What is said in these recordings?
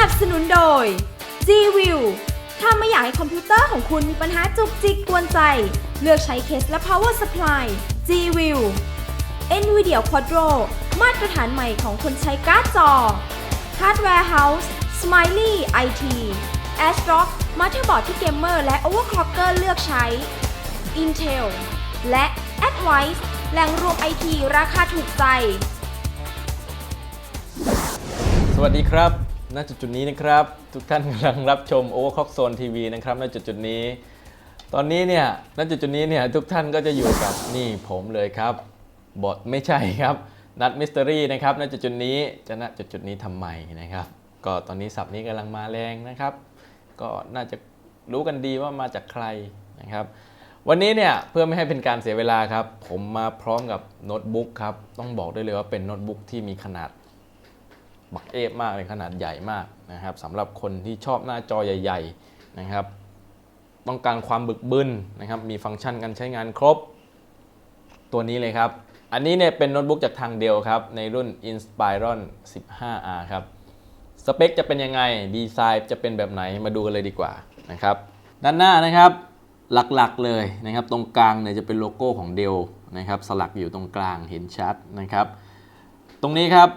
นับสนุนโดย G-View ถ้าไม่อยากให้คอมพิวเตอร์ของคุณมีปัญหาจุกจิกกวนใจ เลือกใช้เคสและ power supply G-View NVIDIA Quadro มาตรฐานใหม่ของคนใช้การ์ดจอ Hardware House Smiley IT ASRock มาเตอร์บอร์ดที่เกมเมอร์และ overclocker เลือกใช้ Intel และ Advice แหล่งรวมไอทีราคาถูกใจ สวัสดีครับ ณจุดจุดนี้นะครับ ทุกท่านกำลังรับชม Overclock Zone TV นะครับณจุดจุดนี้ ตอนนี้เนี่ยณจุดจุดนี้เนี่ยทุกท่านก็จะอยู่กับนี่ผมเลยครับบทไม่ใช่ครับนัดมิส t ต r y นะครับณจุดจุดนี้จะณจุดจุดนี้ทำไมนะครับ ก็ตอนนี้สับนี้กำลังมาแรงนะครับ ก็น่าจะรู้กันดีว่ามาจากใครนะครับ วันนี้เนี่ยเพื่อไม่ให้เป็นการเสียเวลาครับ ผมมาพร้อมกับโน้ตบุ๊กครับต้องบอกได้เลยว่าเป็นโน้ตบุ๊กที่มีขนาด บักเอฟมากเลยขนาดใหญ่มากนะครับสำหรับคนที่ชอบหน้าจอใหญ่ ๆนะครับ ต้องการความบึกบึนนะครับมีฟังก์ชันการใช้งานครบ ตัวนี้เลยครับ อันนี้เนี่ยเป็นโน้ตบุ๊กจากทางเดียวครับ ในรุ่น Inspiron 15R ครับสเปคจะเป็นยังไงดีไซน์จะเป็นแบบไหนมาดูกันเลยดีกว่านะครับด้านหน้านะครับหลักๆเลยนะครับ ตรงกลางเนี่ยจะเป็นโลโก้ของเดลนะครับ สลักอยู่ตรงกลางเห็นชัดนะครับ ตรงนี้ครับ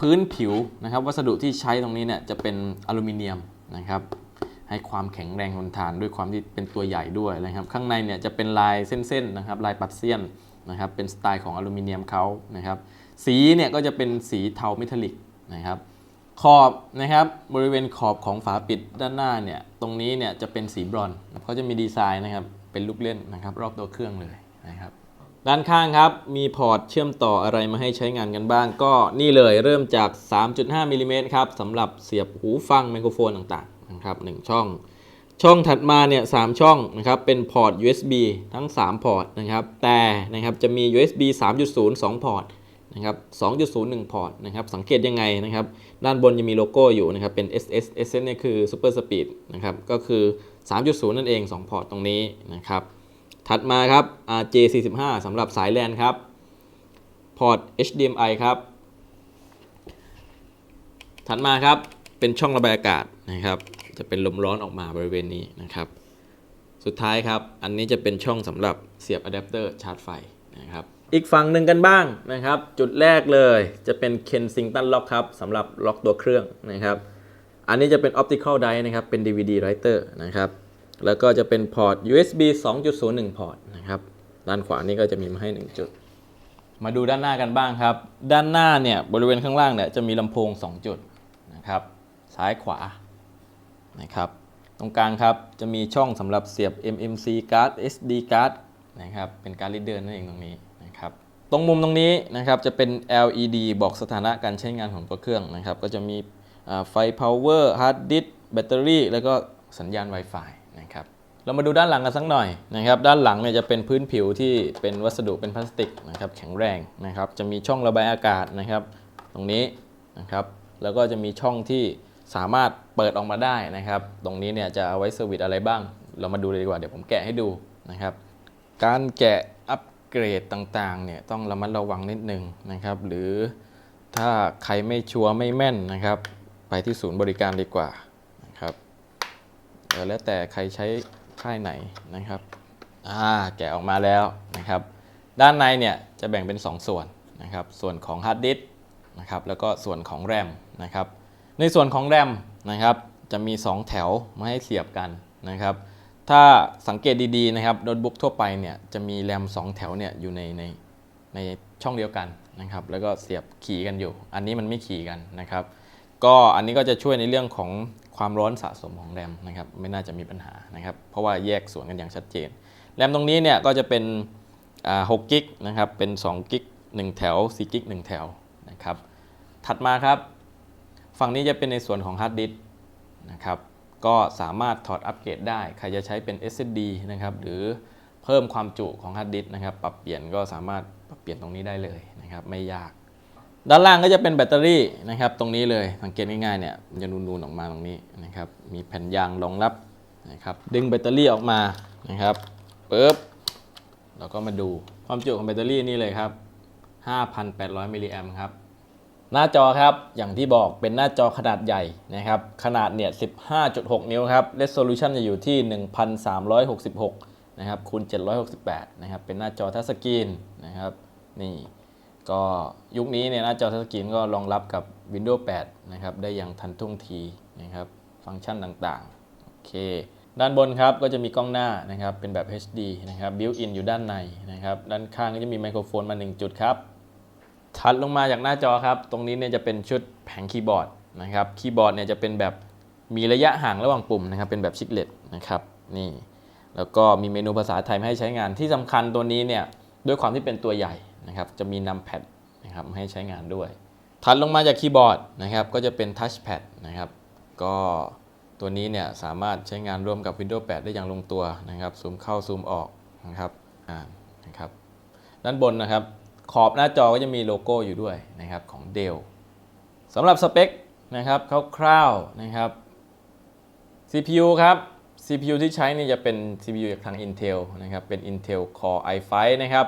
พื้นผิวนะครับ วัสดุที่ใช้ตรงนี้เนี่ยจะเป็นอลูมิเนียมนะครับ ให้ความแข็งแรงทนทานด้วยความที่เป็นตัวใหญ่ด้วยนะครับ ข้างในเนี่ยจะเป็นลายเส้นๆนะครับลายปัดเซียนนะครับ เป็นสไตล์ของอลูมิเนียมเขานะครับ สีเนี่ยก็จะเป็นสีเทาเมทัลลิกนะครับขอบนะครับบริเวณขอบของฝาปิดด้านหน้าเนี่ยตรงนี้เนี่ยจะเป็นสีบรอนซ์เขาจะมีดีไซน์นะครับเป็นลูกเล่นนะครับ รอบตัวเครื่องเลยนะครับ ด้านข้างครับ มีพอร์ตเชื่อมต่ออะไรมาให้ใช้งานกันบ้าง ก็นี่เลยเริ่มจาก 3.5มิลลิเมตรครับสำหรับเสียบหูฟังไมโครโฟนต่างๆนะครับ1ช่อง ช่องถัดมาเนี่ยสช่องนะครับเป็นพอร์ต USB ทั้ง 3 พอร์ตนะครับ แต่นะครับจะมี USB 3.0 2 พอร์ตนะครับ2.0 1 พอร์ตนะครับ สังเกตยังไงนะครับ ด้านบนจะมีโลโก้อยู่นะครับ เป็น SS SS เนี่ยคือ Super Speed นะครับ ก็คือ 3.0 นั่นเอง 2 พอร์ตตรงนี้นะครับ ถัดมาครับ RJ45 สำหรับสายแลนครับ พอร์ต HDMI ครับ ถัดมาครับเป็นช่องระบายอากาศนะครับ จะเป็นลมร้อนออกมาบริเวณนี้นะครับ สุดท้ายครับ อันนี้จะเป็นช่องสำหรับเสียบอะแดปเตอร์ชาร์จไฟนะครับ อีกฝั่งหนึ่งกันบ้างนะครับ จุดแรกเลยจะเป็น Kensington Lock ครับสำหรับล็อกตัวเครื่องนะครับ อันนี้จะเป็น Optical Drive นะครับ เป็น DVD Writer นะครับ แล้วก็จะเป็นพอร์ต USB 2.01 พอร์ตนะครับ ด้านขวานี่ก็จะมีมาให้ 1 จุด มาดูด้านหน้ากันบ้างครับ ด้านหน้าเนี่ยบริเวณข้างล่างเนี่ยจะมีลำโพง 2 จุดนะครับ ซ้ายขวานะครับ ตรงกลางครับจะมีช่องสำหรับเสียบ MMC card SD card นะครับ เป็นการ์ดรีดเดอร์นั่นเองตรงนี้นะครับ ตรงมุมตรงนี้นะครับจะเป็น LED บอกสถานะการใช้งานของตัวเครื่องนะครับ ก็จะมีไฟ power hard disk แบตเตอรี่ แล้วก็สัญญาณ Wi-Fi นะครับเรามาดูด้านหลังกันสักหน่อยนะครับด้านหลังเนี่ยจะเป็นพื้นผิวที่เป็นวัสดุเป็นพลาสติกนะครับแข็งแรงนะครับจะมีช่องระบายอากาศนะครับ ตรงนี้นะครับแล้วก็จะมีช่องที่สามารถเปิดออกมาได้นะครับ ตรงนี้เนี่ยจะเอาไว้เซอร์วิสอะไรบ้าง เรามาดูเลยดีกว่าเดี๋ยวผมแกะให้ดูนะครับ การแกะอัปเกรดต่างๆเนี่ยต้องระมัดระวังนิดนึงนะครับ หรือถ้าใครไม่ชัวร์ไม่แม่นนะครับ ไปที่ศูนย์บริการดีกว่า แล้วแต่ใครใช้ค่ายไหนนะครับอ่าแกะออกมาแล้วนะครับ ด้านในเนี่ยจะแบ่งเป็น 2 ส่วนนะครับ ส่วนของฮาร์ดดิสก์นะครับแล้วก็ส่วนของแรมนะครับ ในส่วนของแรมนะครับจะมี 2 แถวมาให้เสียบกันนะครับ ถ้าสังเกตดีๆนะครับโน้ตบุ๊กทั่วไปเนี่ยจะมีแรม 2 แถวเนี่ยอยู่ในในในช่องเดียวกันนะครับ แล้วก็เสียบขี่กันอยู่ อันนี้มันไม่ขี่กันนะครับ ก็อันนี้ก็จะช่วยในเรื่องของ ความร้อนสะสมของแรมนะครับไม่น่าจะมีปัญหานะครับเพราะว่าแยกส่วนกันอย่างชัดเจน แรมตรงนี้เนี่ยก็จะเป็น6กิกนะครับเป็น2กิก1แถว4กิก1แถวนะครับถัดมาครับฝั่งนี้จะเป็นในส่วนของฮาร์ดดิสนะครับก็สามารถถอดอัปเกรดได้ ใครจะใช้เป็น SSD นะครับหรือเพิ่มความจุของฮาร์ดดิสนะครับปรับเปลี่ยนก็สามารถปรับเปลี่ยนตรงนี้ได้เลยนะครับไม่ยาก ด้านล่างก็จะเป็นแบตเตอรี่นะครับ ตรงนี้เลยสังเกตง่ายๆเนี่ยมันจะนูนๆออกมาตรงนี้นะครับ มีแผ่นยางรองรับนะครับ ดึงแบตเตอรี่ออกมานะครับปึ๊บเราก็มาดูความจุของแบตเตอรี่นี่เลยครับ 5,800 มิลลิแอมครับ หน้าจอครับ อย่างที่บอกเป็นหน้าจอขนาดใหญ่นะครับ ขนาดเนี่ย 15.6 นิ้วครับ resolution จะอยู่ที่ 1366 นะครับคูณ768 นะครับ เป็นหน้าจอทัชสกรีนนะครับ นี่ ก็ยุคนี้เนี่ยหน้าจอทัชสกรีนก็รองรับกับ Windows 8 นะครับ ได้อย่างทันท่วงทีนะครับ ฟังก์ชันต่างๆ โอเค ด้านบนครับก็จะมีกล้องหน้านะครับ เป็นแบบ HD นะครับ built in อยู่ด้านในนะครับ ด้านข้างก็จะมีไมโครโฟนมา 1 จุดครับถัดลงมาจากหน้าจอครับ ตรงนี้เนี่ยจะเป็นชุดแผงคีย์บอร์ดนะครับ คีย์บอร์ดเนี่ยจะเป็นแบบมีระยะห่างระหว่างปุ่มนะครับ เป็นแบบชิกเลตนะครับ นี่ แล้วก็มีเมนูภาษาไทยให้ใช้งาน ที่สำคัญตัวนี้เนี่ย ด้วยความที่เป็นตัวใหญ่ นะครับจะมีนัมแพดนะครับให้ใช้งานด้วยถัดลงมาจากคีย์บอร์ดนะครับก็จะเป็นทัชแพดนะครับก็ตัวนี้เนี่ยสามารถใช้งานร่วมกับ Windows 8 ได้อย่างลงตัวนะครับซูมเข้าซูมออกนะครับอ่านะครับด้านบนนะครับขอบหน้าจอก็จะมีโลโก้อยู่ด้วยนะครับของ Dell สำหรับสเปคนะครับคร่าวๆนะครับ CPU ครับ CPU ที่ใช้นี่จะเป็น CPU จากทาง Intel นะครับเป็น Intel Core i5 นะครับ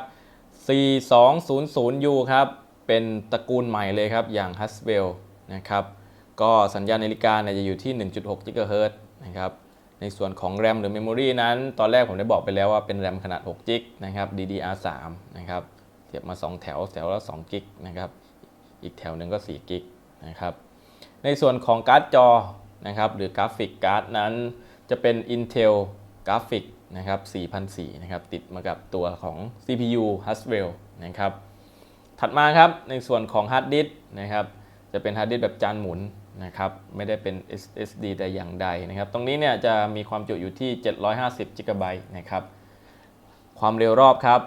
4200U ครับ เป็นตระกูลใหม่เลยครับ อย่าง Haswell นะครับ ก็สัญญาณนาฬิกาเนี่ยจะอยู่ที่ 1.6 GHz นะครับ ในส่วนของ RAM หรือ Memory นั้น ตอนแรกผมได้บอกไปแล้วว่าเป็น RAM ขนาด 6 g นะครับ DDR3 นะครับ เทียบมา 2 แถว แถวละ2กิกนะครับ อีกแถวหนึ่งก็4กิกนะครับ ในส่วนของการ์ดจอนะครับ หรือกราฟิกการ์ดนั้น จะเป็น Intel Graphic นะครับ4004นะครับติดมากับตัวของ CPU Haswell นะครับถัดมาครับในส่วนของฮาร์ดดิสก์นะครับจะเป็นฮาร์ดดิสก์แบบจานหมุนนะครับไม่ได้เป็น SSD แต่อย่างใดนะครับตรงนี้เนี่ยจะมีความจุอยู่ที่ 750 g b นะครับความเร็วรอบครับ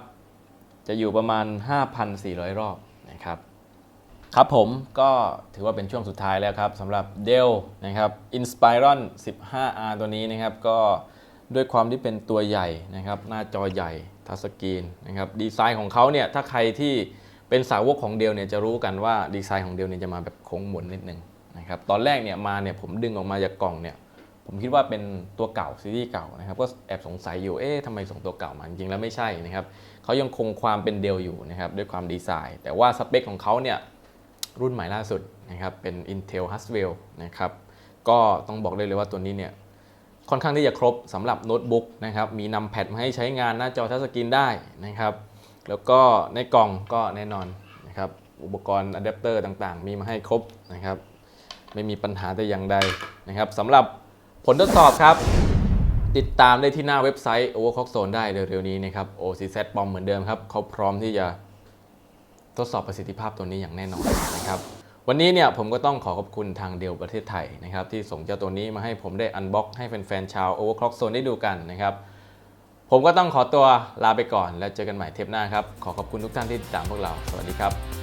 จะอยู่ประมาณ 5,400 รอบนะครับครับผมก็ถือว่าเป็นช่วงสุดท้ายแล้วครับสำหรับ Dell นะครับ Inspiron 15R ตัวนี้นะครับก็ ด้วยความที่เป็นตัวใหญ่นะครับ หน้าจอใหญ่ทัชสกรีนนะครับดีไซน์ของเขาเนี่ยถ้าใครที่เป็นสาวกของ Dell เนี่ยจะรู้กันว่าดีไซน์ของ Dell เนี่ยจะมาแบบโค้งหมุนนิดนึงนะครับตอนแรกเนี่ยมาเนี่ยผมดึงออกมาจากกล่องเนี่ยผมคิดว่าเป็นตัวเก่าซีรีส์เก่านะครับก็แอบสงสัยอยู่เอ๊ะทำไมส่งตัวเก่ามาจริงแล้วไม่ใช่นะครับเขายังคงความเป็นเดลอยู่นะครับด้วยความดีไซน์ แต่ว่าสเปคของเขาเนี่ยรุ่นใหม่ล่าสุดนะครับเป็น Intel Haswell นะครับก็ต้องบอกได้เลยว่าตัวนี้เนี่ย ค่อนข้างที่จะครบสำหรับโน้ตบุ๊กนะครับ มีนำแพดมาให้ใช้งานหน้าจอทัชสกรีนได้นะครับ แล้วก็ในกล่องก็แน่นอนนะครับ อุปกรณ์อะแดปเตอร์ต่างๆ มีมาให้ครบนะครับ ไม่มีปัญหาแต่อย่างใดนะครับสำหรับผลทดสอบครับ ติดตามได้ที่หน้าเว็บไซต์ Overclock Zone ได้เร็วๆนี้นะครับ OCZ ปอมเหมือนเดิมครับเขาพร้อมที่จะทดสอบประสิทธิภาพตัวนี้อย่างแน่นอนนะครับ วันนี้เนี่ยผมก็ต้องขอขอบคุณทางเดียวประเทศไทยนะครับที่ส่งเจ้าตัวนี้มาให้ผมได้อันบ็อกให้แฟนๆชาว Overclock Zone ได้ดูกันนะครับผมก็ต้องขอตัวลาไปก่อนแล้วเจอกันใหม่เทปหน้าครับ ขอขอบคุณทุกท่านที่ติดตามพวกเรา สวัสดีครับ